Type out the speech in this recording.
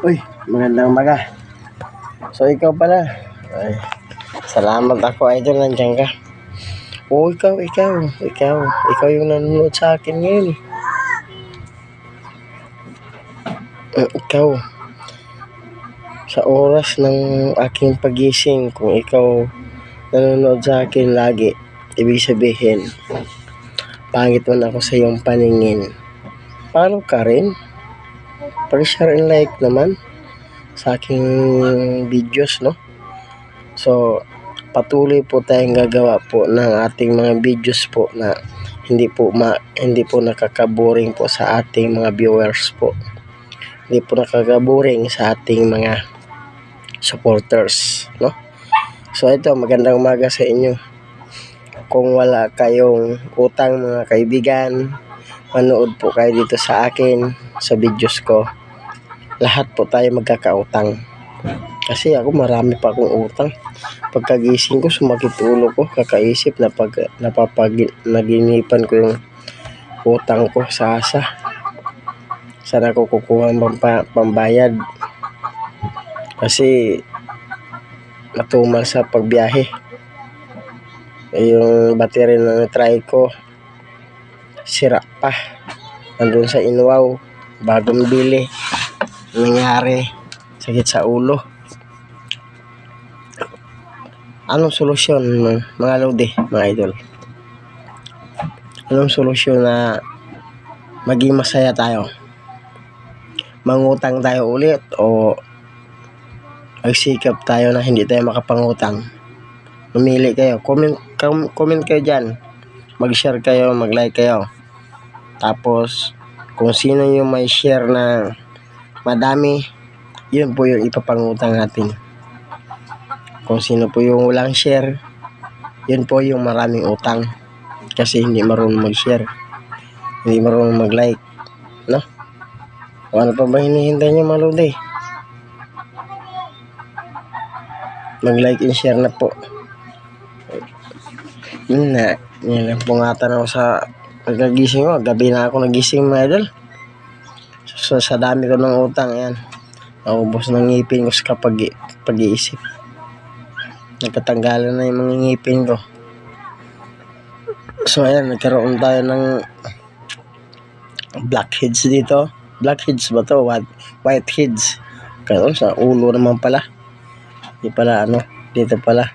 Uy, magandang umaga. So, ikaw pala. Ay, salamat ako, idol. Nandiyan ka. Oo, ikaw, ikaw. Ikaw. Ikaw yung nanonood sa akin ngayon. Eh, ikaw. Sa oras ng aking pagising, kung ikaw nanonood sa akin lagi, ibig sabihin, pangit man ako sa iyong paningin. Follow ka rin. Pag-share and like naman sa aking videos, no? So, patuloy po tayong gagawa po ng ating mga videos po na hindi po ma hindi po nakakaboring po sa ating mga viewers po. Hindi po nakakaboring sa ating mga supporters, no? So ito, magandang umaga sa inyo. Kung wala kayong utang mga kaibigan, manood po kayo dito sa akin sa videos ko. Lahat po tayo magkakautang. Kasi ako marami pa akong utang. Pagkagising ko, sumakit ulo ko. Kakaisip na pag napapag naginipan ko yung utang ko sa asa. Saan ako kukuha ng pambayad. Kasi matumal sa pagbiyahe. Eh, Yung battery na na-try ko, sira pa. Nandun sa Inwaw, bagong bili. Nangyari, sakit sa ulo. Anong solusyon mga lodi, mga idol? Anong solusyon na maging masaya tayo? Mangutang tayo ulit o magsikap tayo na hindi tayo makapangutang? Mamili kayo. Comment, com- comment kayo dyan. Mag-share kayo, mag-like kayo. Tapos, kung sino yung may share na madami, yun po yung ipapangutang natin. Kung sino po yung walang share, yun po yung maraming utang. Kasi hindi marunong mag-share. Hindi marunong mag-like. No? O ano pa ba hinihintay nyo mga lodi? Mag-like and share na po. Yun na. Yan lang pungatan ako sa pagkagising ko. Gabi na ako nagising mga idol. So, sa dami ko ng utang, yan. Naubos ng ngipin ko sa kapag pag-iisip. Nagkatanggalan na yung mga ngipin ko. So, ayan, nagkaroon tayo ng blackheads dito. Blackheads ba to? White, whiteheads. Karoon sa ulo naman pala. Di pala, ano, dito pala.